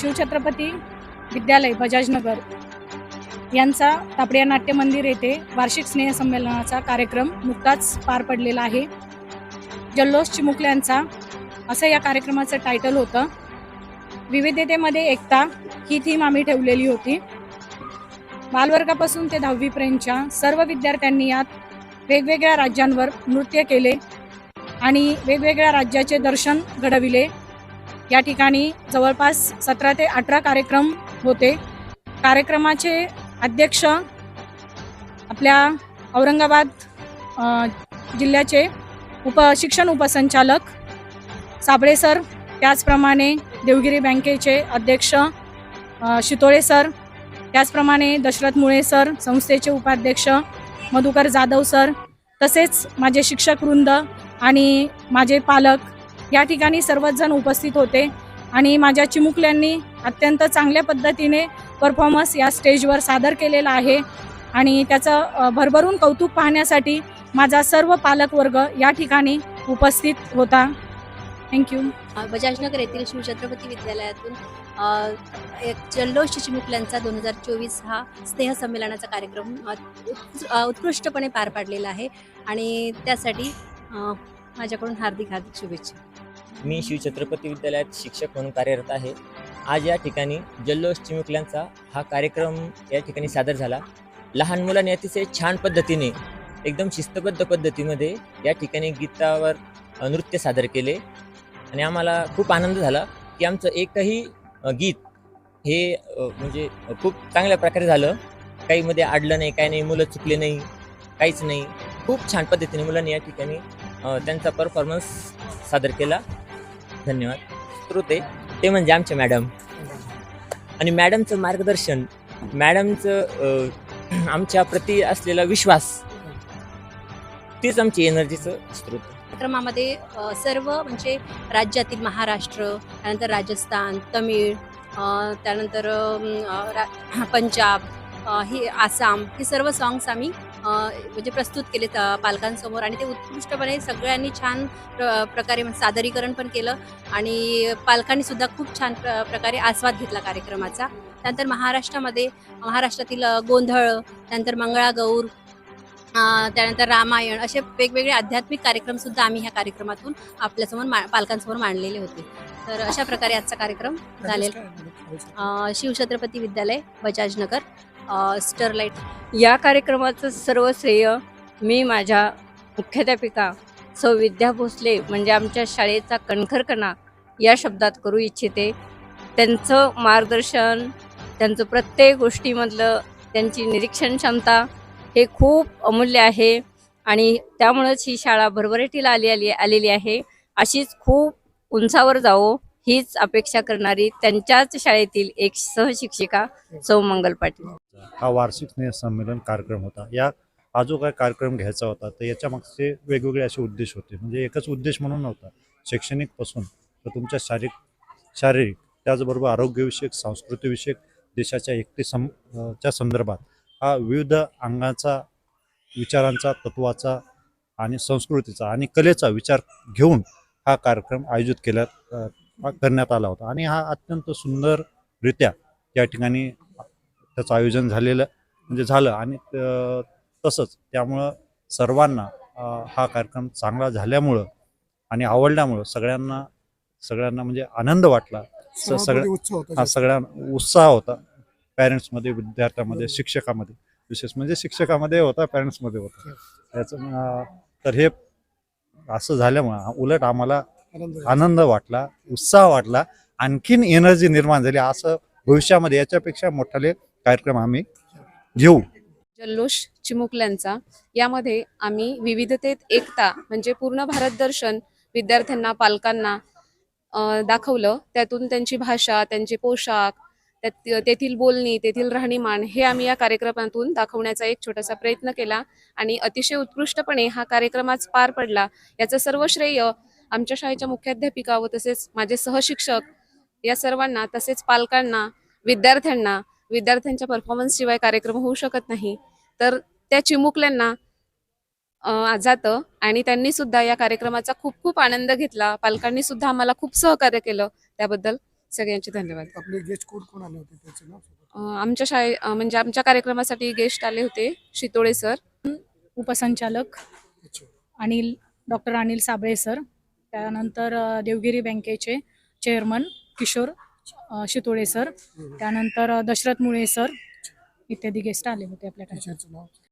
शिवछत्रपती विद्यालय बजाजनगर यांचा तापडिया नाट्य मंदिर येथे वार्षिक स्नेहसंमेलनाचा कार्यक्रम नुकताच पार पडलेला आहे. जल्लोष चिमुकल्यांचा असं या कार्यक्रमाचं टायटल होतं. विविधतेमध्ये एकता ही थीम आम्ही ठेवलेली होती. बालवर्गापासून ते दहावीपर्यंतच्या सर्व विद्यार्थ्यांनी यात वेगवेगळ्या राज्यांवर नृत्य केले आणि वेगवेगळ्या राज्याचे दर्शन घडविले. या ठिकाणी जवळपास सतरा ते अठरा कार्यक्रम होते. कार्यक्रमाचे अध्यक्ष आपल्या औरंगाबाद जिल्ह्याचे उप शिक्षण उपसंचालक साबळे सर त्याचप्रमाणे देवगिरी बँकेचे अध्यक्ष शितोळे सर त्याचप्रमाणे दशरथ मुळे सर संस्थेचे उपाध्यक्ष मधुकर जाधव सर तसेच माझे शिक्षक वृंद आणि माझे पालक या ठिकाणी सर्वच जण उपस्थित होते आणि माझ्या चिमुकल्यांनी अत्यंत चांगल्या पद्धतीने परफॉर्मन्स या स्टेजवर सादर केलेला आहे. आणि त्याचं भरभरून कौतुक पाहण्यासाठी माझा सर्व पालकवर्ग या ठिकाणी उपस्थित होता. थँक्यू बजाजनगर येथील शिवछत्रपती विद्यालयातून एक जल्लोष चिमुकल्यांचा दोन हजार चोवीस हा स्नेहसंमेलनाचा कार्यक्रम उत्- उत्कृष्टपणे पार पाडलेला आहे. आणि त्यासाठी माझ्याकडून हार्दिक हार्दिक शुभेच्छा. मी शिवछत्रपती विद्यालयात शिक्षक म्हणून कार्यरत आहे. आज या ठिकाणी जल्लोष चिमुकल्यांचा हा कार्यक्रम या ठिकाणी सादर झाला. लहान मुलांनी अतिशय छान पद्धतीने एकदम शिस्तबद्ध पद्धतीमध्ये या ठिकाणी गीतावर नृत्य सादर केले आणि आम्हाला खूप आनंद झाला की आमचं एकही गीत हे म्हणजे खूप चांगल्या प्रकारे झालं. काही मध्ये अडलं नाही काही नाही मुलं चुकले नाही काहीच नाही. खूप छान पद्धतीने मुलांनी या ठिकाणी त्यांचा परफॉर्मन्स सादर केला. धन्यवाद श्रोते ते म्हणजे आमचे मॅडम आणि मॅडमचं मार्गदर्शन मॅडमचं आमच्या प्रती असलेला विश्वास तीच आमची एनर्जीचं स्रोत आहे. कार्यक्रमामध्ये सर्व म्हणजे राज्यातील महाराष्ट्र त्यानंतर राजस्थान तमिळ त्यानंतर रा- पंजाब ही आसाम हे सर्व सॉंग्स आम्ही म्हणजे प्रस्तुत केले पालकांसमोर. आणि ते उत्कृष्टपणे सगळ्यांनी छान प्र प्रकारे म्हणजे सादरीकरण पण केलं. आणि पालकांनी सुद्धा खूप छान प्र प्रकारे आस्वाद घेतला कार्यक्रमाचा. त्यानंतर महाराष्ट्रामध्ये महाराष्ट्रातील गोंधळ त्यानंतर मंगळागौर त्यानंतर रामायण असे वेगवेगळे आध्यात्मिक कार्यक्रम सुद्धा आम्ही ह्या कार्यक्रमातून आपल्यासमोर मा पालकांसमोर मांडलेले होते. तर अशा प्रकारे आजचा कार्यक्रम झालेला. शिवछत्रपती विद्यालय बजाजनगर स्टरलाईट या कार्यक्रमाचं सर्व श्रेय मी माझ्या मुख्याध्यापिका सौ विद्या भोसले म्हणजे आमच्या शाळेचा कणखरकणा या शब्दात करू इच्छिते. त्यांचं मार्गदर्शन त्यांचं प्रत्येक गोष्टीमधलं त्यांची निरीक्षण क्षमता हे खूप अमूल्य आहे आणि त्यामुळंच ही शाळा भरभराटीला आली आली आलेली आहे. अशीच खूप उंचावर जावो. हीच अपेक्षा करणारी त्यांच्याच शाळेतील एक सहशिक्षिका सौ मंगल पाटील. हा वार्षिक स्नेह संमेलन कार्यक्रम होता. या हा जो काय कार्यक्रम घ्यायचा होता तर याच्या मागचे वेगवेगळे असे उद्देश होते. म्हणजे एकच उद्देश म्हणून नव्हता शैक्षणिकपासून तर तुमच्या शारीरिक शारीरिक त्याचबरोबर आरोग्यविषयक सांस्कृतिकविषयक देशाच्या एकते सं च्या संदर्भात हा विविध अंगाचा विचारांचा तत्वाचा आणि संस्कृतीचा आणि कलेचा विचार घेऊन हा कार्यक्रम आयोजित केला करण्यात आला होता. आणि हा अत्यंत सुंदररित्या या ठिकाणी त्याचं आयोजन झालेलं म्हणजे झालं. आणि तसंच त्यामुळं सर्वांना हा कार्यक्रम चांगला झाल्यामुळं आणि आवडल्यामुळं सगळ्यांना सगळ्यांना म्हणजे आनंद वाटला. सगळ्या सर्वांमध्ये उत्साह होता हा सगळ्या उत्साह होता. पॅरेंट्समध्ये विद्यार्थ्यांमध्ये शिक्षकामध्ये विशेष म्हणजे शिक्षकामध्ये होता पॅरेंट्समध्ये होता. याचं तर हे असं झाल्यामुळं उलट आम्हाला आनंद वाटला उत्साह वाटला आणखीन एनर्जी निर्माण झाली. असं भविष्यामध्ये याच्यापेक्षा मोठाले कार्यक्रम आम्ही घेऊ. जल्लोष चिमुकल्यांचा. यामध्ये आम्ही विविधतेत एकता म्हणजे पूर्ण भारत दर्शन विद्यार्थ्यांना पालकांना दाखवलं. त्यातून त्यांची भाषा त्यांचे पोशाख त्यात तेथील बोलणी तेथील राहणीमान हे आम्ही या कार्यक्रमातून दाखवण्याचा एक छोटासा प्रयत्न केला. आणि अतिशय उत्कृष्टपणे हा कार्यक्रम आज पार पडला. याचं सर्व श्रेय आमच्या शाळेच्या मुख्याध्यापिका व तसेच माझे सहशिक्षक या सर्वांना तसेच पालकांना विद्यार्थ्यांना विद्यार्थ्यांच्या परफॉर्मन्स शिवाय कार्यक्रम होऊ शकत नाही. तर त्या चिमुकल्यांना जातं आणि त्यांनी सुद्धा या कार्यक्रमाचा खूप खूप आनंद घेतला. पालकांनी सुद्धा आम्हाला खूप सहकार्य केलं. त्याबद्दल सगळ्यांचे धन्यवाद. आमच्या शाळे म्हणजे आमच्या कार्यक्रमासाठी गेस्ट आले होते शितोळे सर. उपसंचालक अनिल डॉक्टर अनिल साबळे सर. त्यानंतर देवगिरी बँकेचे चेअरमन किशोर शितोळे सर. त्यानंतर दशरथ मुळे सर. इत्यादी गेस्ट आले होते आपल्याकडे